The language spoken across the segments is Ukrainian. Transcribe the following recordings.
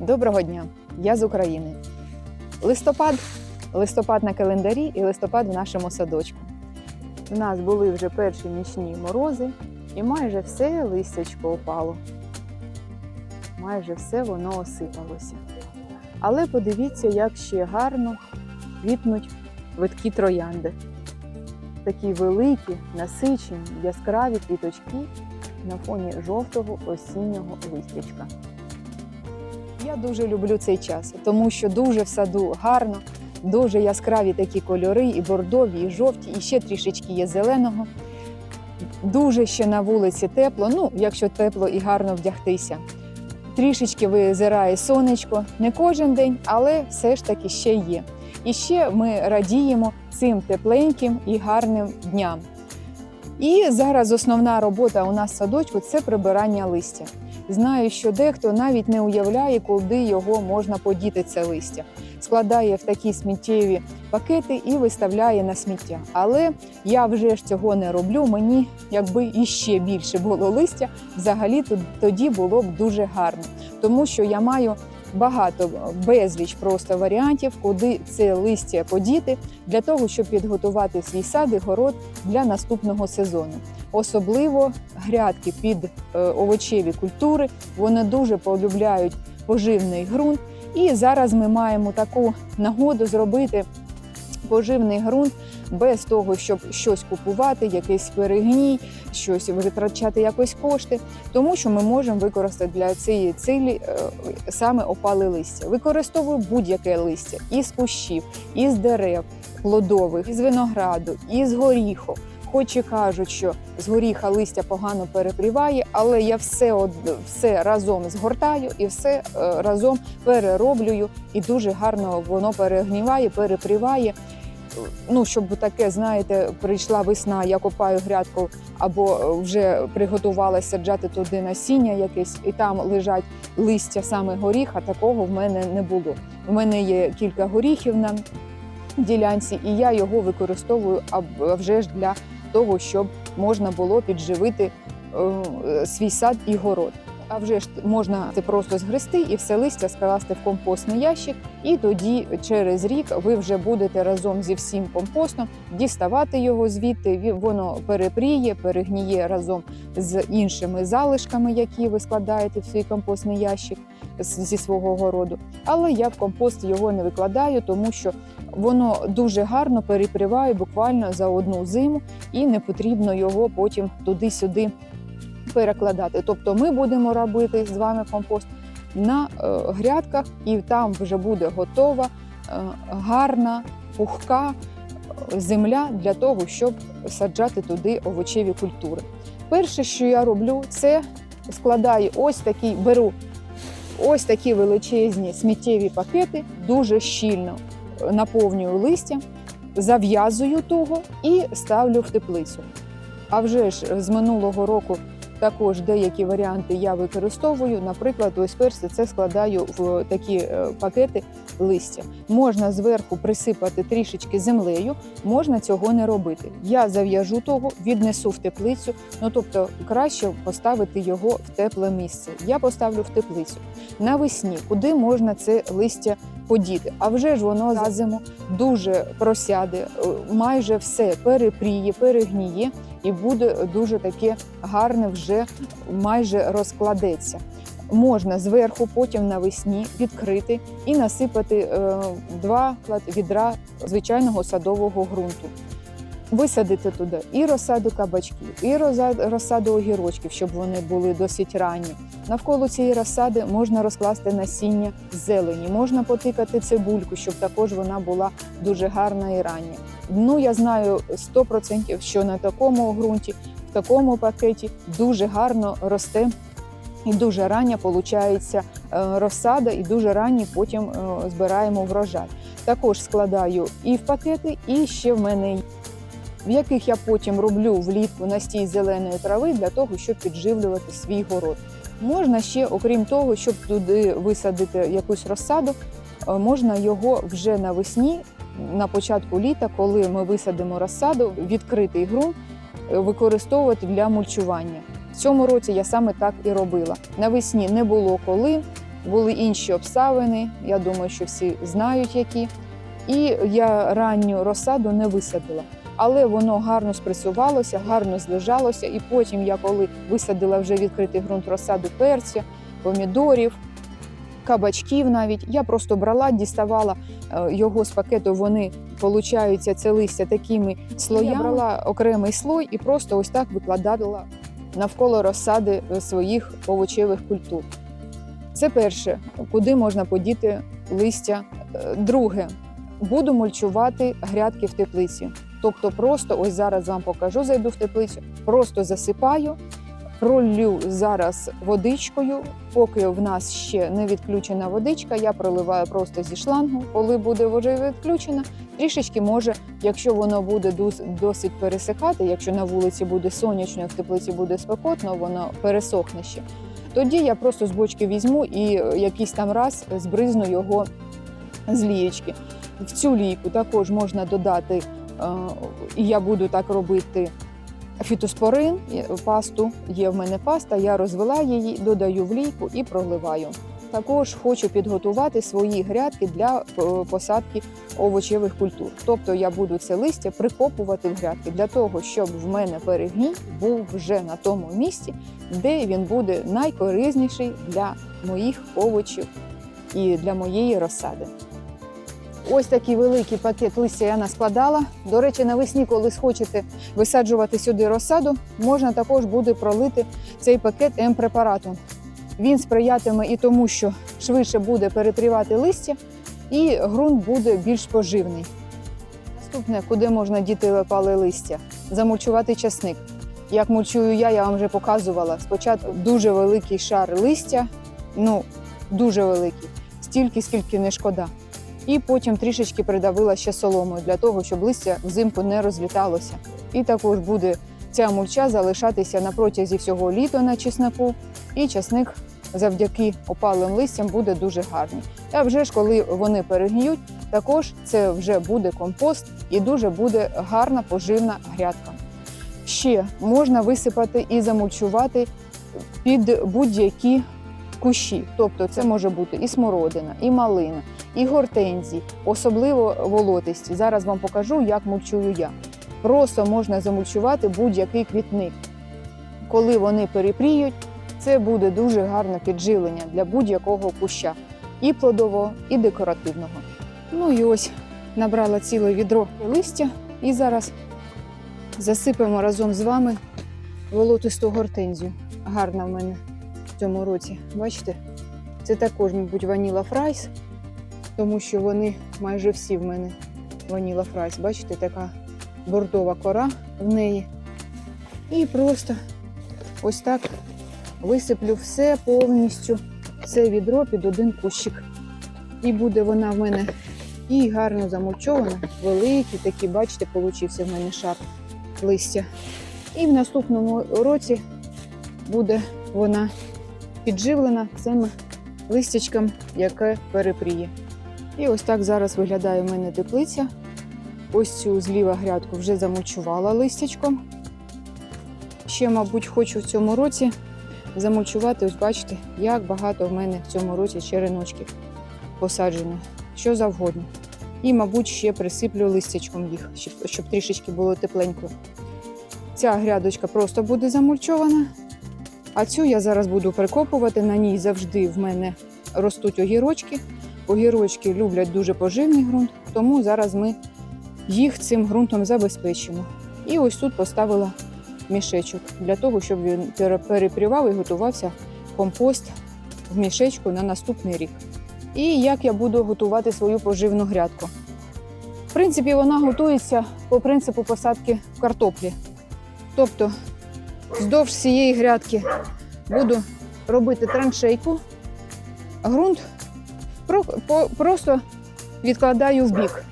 Доброго дня! Я з України. Листопад, листопад на календарі і листопад в нашому садочку. У нас були вже перші нічні морози, і майже все листячко опало. Майже все воно осипалося. Але подивіться, як ще гарно квітнуть виткі троянди. Такі великі, насичені, яскраві квіточки на фоні жовтого осіннього листячка. Я дуже люблю цей час, тому що дуже в саду гарно, дуже яскраві такі кольори, і бордові, і жовті, і ще трішечки є зеленого. Дуже ще на вулиці тепло, ну, якщо тепло і гарно вдягтися. Трішечки визирає сонечко, не кожен день, але все ж таки ще є. І ще ми радіємо цим тепленьким і гарним дням. І зараз основна робота у нас в садочку це прибирання листя. Знаю, що дехто навіть не уявляє, куди його можна подіти це листя. Складає в такі сміттєві пакети і виставляє на сміття. Але я вже ж цього не роблю. Мені якби іще більше було листя, взагалі то- тоді було б дуже гарно, тому що я маю багато безліч просто варіантів, куди це листя подіти для того, щоб підготувати свій сад і город для наступного сезону. Особливо грядки під е, овочеві культури. Вони дуже полюбляють поживний ґрунт. І зараз ми маємо таку нагоду зробити поживний ґрунт без того, щоб щось купувати, якийсь перегній, щось витрачати якось кошти, тому що ми можемо використати для цієї цілі е, саме опале листя. Використовую будь-яке листя із кущів, із дерев плодових, із винограду, із горіху. Хоч і кажуть, що з горіха листя погано перепріває, але я все, од- все разом згортаю і все е, разом перероблюю, і дуже гарно воно перегніває, перепріває. Ну, щоб таке, знаєте, прийшла весна, я копаю грядку або е, вже приготувалася саджати туди насіння якесь, і там лежать листя саме горіха. Такого в мене не було. У мене є кілька горіхів на ділянці, і я його використовую вже ж для того, щоб можна було підживити е, свій сад і город. А вже ж можна це просто згрести і все листя скласти в компостний ящик, і тоді через рік ви вже будете разом зі всім компостом діставати його звідти. Воно перепріє, перегніє разом з іншими залишками, які ви складаєте в свій компостний ящик зі свого городу. Але я в компост його не викладаю, тому що воно дуже гарно перепріває буквально за одну зиму, і не потрібно його потім туди-сюди перекладати. Тобто ми будемо робити з вами компост на е, грядках, і там вже буде готова е, гарна, пухка е, земля для того, щоб саджати туди овочеві культури. Перше, що я роблю, це складаю ось такий, беру ось такі величезні сміттєві пакети, дуже щільно наповнюю листям, зав'язую того і ставлю в теплицю. А вже ж з минулого року також деякі варіанти я використовую. Наприклад, ось перше це складаю в такі е, пакети листя. Можна зверху присипати трішечки землею, можна цього не робити. Я зав'яжу того, віднесу в теплицю. Ну тобто краще поставити його в тепле місце. Я поставлю в теплицю. Навесні, куди можна це листя подіти? А вже ж воно за зиму дуже просяде, е, майже все перепріє, перегніє і буде дуже таке гарне, вже майже розкладеться. Можна зверху, потім навесні відкрити і насипати е, два відра звичайного садового ґрунту. Висадити туди і розсаду кабачків, і розсаду огірочків, щоб вони були досить ранні. Навколо цієї розсади можна розкласти насіння зелені, можна потикати цибульку, щоб також вона була дуже гарна і рання. Ну я знаю 100%, що на такому ґрунті, в такому пакеті дуже гарно росте і дуже рання виходить розсада, і дуже ранні потім е, збираємо врожай. Також складаю і в пакети, і ще в мене в яких я потім роблю влітку настій зеленої трави для того, щоб підживлювати свій город. Можна ще, окрім того, щоб туди висадити якусь розсаду, е, можна його вже навесні, на початку літа, коли ми висадимо розсаду, відкритий ґрунт е, використовувати для мульчування. В цьому році я саме так і робила. Навесні не було коли. були інші обставини. Я думаю, що всі знають які. І я ранню розсаду не висадила. Але воно гарно спресувалося, гарно злежалося. І потім, я коли висадила вже відкритий ґрунт розсаду перця, помідорів, кабачків навіть, я просто брала, діставала е, його з пакету. Вони получаються це листя такими слоями. Я брала окремий слой і просто ось так викладала навколо розсади е, своїх овочевих культур. Це перше, куди можна подіти листя. Е, Друге, буду мульчувати грядки в теплиці. Тобто, просто ось зараз вам покажу, зайду в теплицю, просто засипаю, пролю зараз водичкою. Поки в нас ще не відключена водичка, я проливаю просто зі шлангу. Коли буде вже відключена, трішечки може, якщо воно буде досить пересихати, якщо на вулиці буде сонячно, в теплиці буде спекотно, воно пересохне ще. Тоді я просто з бочки візьму і е, якийсь там раз збризну його з лієчки. В цю лійку також можна додати, і я буду так робити. Фітоспорин, пасту, є в мене паста, я розвела її, додаю в лійку і проливаю. Також хочу підготувати свої грядки для е, посадки овочевих культур. Тобто я буду це листя прикопувати в грядки для того, щоб в мене перегній був вже на тому місці, де він буде найкорисніший для моїх овочів і для моєї розсади. Ось такий великий пакет листя я наскладала. До речі, навесні, коли схочете висаджувати сюди розсаду, можна також буде пролити цей пакет М-препаратом. Він сприятиме і тому, що швидше буде перепрівати листя, і ґрунт буде більш поживний. Наступне, куди можна діти пале листя, замульчувати часник. Як мульчую я, я вам вже показувала. Спочатку дуже великий шар листя, ну дуже великий, стільки, скільки не шкода. І потім трішечки придавила ще соломою для того, щоб листя взимку не розліталося. І також буде ця мульча залишатися на протязі всього літа на чеснику, і часник завдяки опалим листям буде дуже гарний. А вже ж коли вони перегніють, також це вже буде компост і дуже буде гарна поживна грядка. Ще можна висипати і замульчувати під будь-які кущі. Тобто це може бути і смородина, і малина, і гортензії, особливо волотисті. Зараз вам покажу, як мульчую я. Просто можна замульчувати будь-який квітник. Коли вони перепріють, це буде дуже гарне підживлення для будь-якого куща, і плодового, і декоративного. Ну і ось набрала ціле відро листя, і зараз засипемо разом з вами волотисту гортензію. Гарна в мене цьому році. Бачите? Це також, мабуть, ваніла фрайс, тому що вони майже всі в мене ваніла фрайс. Бачите, така бордова кора в неї. І просто ось так висиплю все повністю, все відро під один кущик. І буде вона в мене і гарно замульчована, великий такий, бачите, получився в мене шар листя. І в наступному році буде вона підживлена цим листячком, яке перепріє. І ось так зараз виглядає в мене теплиця. Ось цю зліва грядку вже замульчувала листячком. Ще, мабуть, хочу в цьому році замульчувати. Ось бачите, як багато в мене в цьому році череночків посаджено, що завгодно. І, мабуть, ще присиплю листячком їх, щоб, щоб трішечки було тепленько. Ця грядочка просто буде замульчована. А цю я зараз буду прикопувати. На ній завжди в мене ростуть огірочки. Огірочки люблять дуже поживний ґрунт, тому зараз ми їх цим ґрунтом забезпечимо. І ось тут поставила мішечок для того, щоб він перепрівав і готувався компост в мішечку на наступний рік. І як я буду готувати свою поживну грядку. В принципі, вона готується по принципу посадки картоплі. Тобто, вздовж цієї грядки буду робити траншейку, ґрунт просто відкладаю в бік.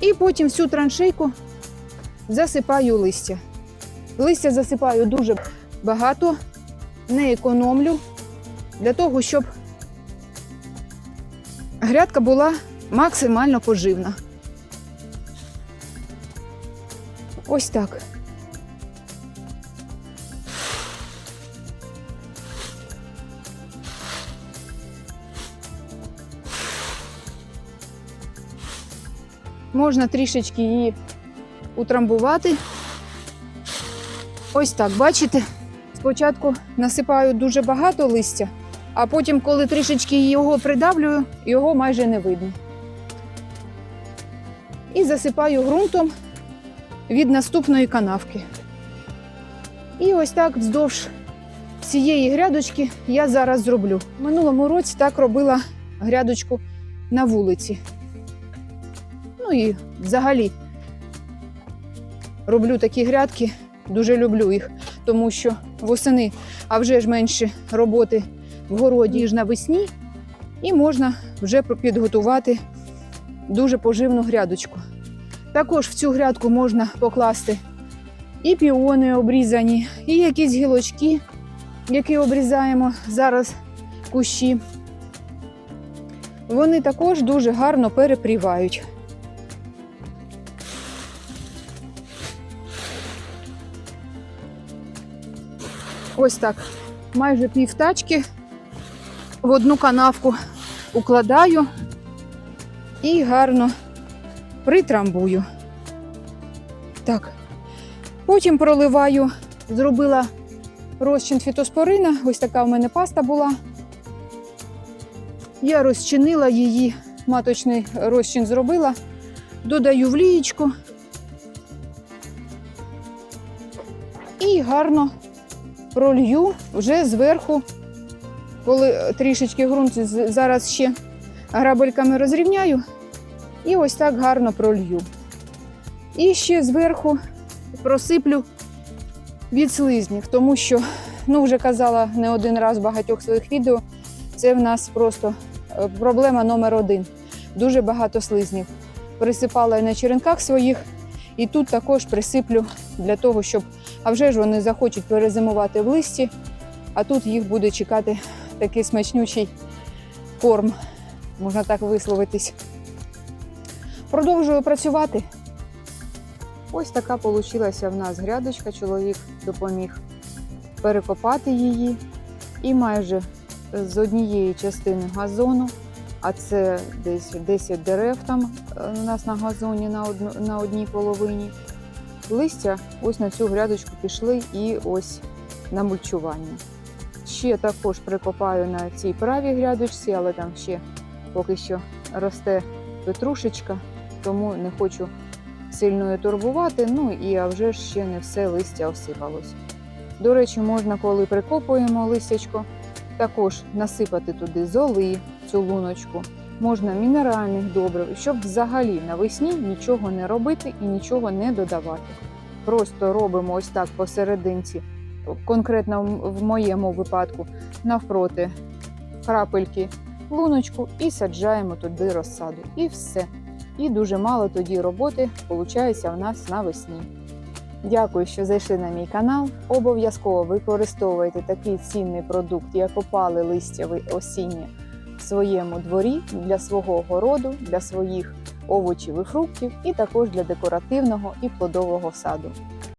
І потім всю траншейку засипаю листя. Листя засипаю дуже багато, не економлю, для того, щоб грядка була максимально поживна. Ось так. Можна трішечки її утрамбувати. Ось так, бачите? Спочатку насипаю дуже багато листя, а потім, коли трішечки його придавлюю, його майже не видно. І засипаю ґрунтом від наступної канавки. І ось так вздовж цієї грядочки я зараз зроблю. Минулому році так робила грядочку на вулиці. Ну і взагалі роблю такі грядки, дуже люблю їх, тому що восени, а вже ж менше роботи в городі ніж навесні, і можна вже підготувати дуже поживну грядочку. Також в цю грядку можна покласти і піони обрізані, і якісь гілочки, які обрізаємо зараз кущі. Вони також дуже гарно перепрівають. Ось так. Майже пів тачки в одну канавку укладаю і гарно притрамбую. Так. Потім проливаю, зробила розчин фітоспорина. Ось така в мене паста була. Я розчинила її, маточний розчин зробила, додаю в лієчку і гарно пролью вже зверху, коли трішечки ґрунт зараз ще грабельками розрівняю, і ось так гарно пролью. І ще зверху просиплю від слизнів, тому що, ну вже казала не один раз в багатьох своїх відео, це в нас просто е, проблема номер один. Дуже багато слизнів. Присипала і на черенках своїх, і тут також присиплю для того, щоб а вже ж вони захочуть перезимувати в листі, а тут їх буде чекати такий смачнючий корм, можна так висловитись. Продовжую працювати. Ось така получилася в нас грядочка. Чоловік допоміг перекопати її. І майже з однієї частини газону, а це десь 10 дерев там е, у нас на газоні на, одну, на одній половині. Листя ось на цю грядочку пішли і ось на мульчування. Ще також прикопаю на цій правій грядочці, але там ще поки що росте петрушечка, тому не хочу сильно турбувати. Ну і а вже ще не все листя осипалось. До речі, можна, коли прикопуємо листячко, також насипати туди золи, цю луночку, можна мінеральних добрив, щоб взагалі навесні нічого не робити і нічого не додавати. Просто робимо ось так посерединці, конкретно в моєму випадку, навпроти крапельки луночку і саджаємо туди розсаду. І все. І дуже мало тоді роботи виходить в нас навесні. Дякую, що зайшли на мій канал. Обов'язково використовуйте такий цінний продукт, як опали листяві осінні в своєму дворі для свого городу, для своїх овочів і фруктів, і також для декоративного і плодового саду.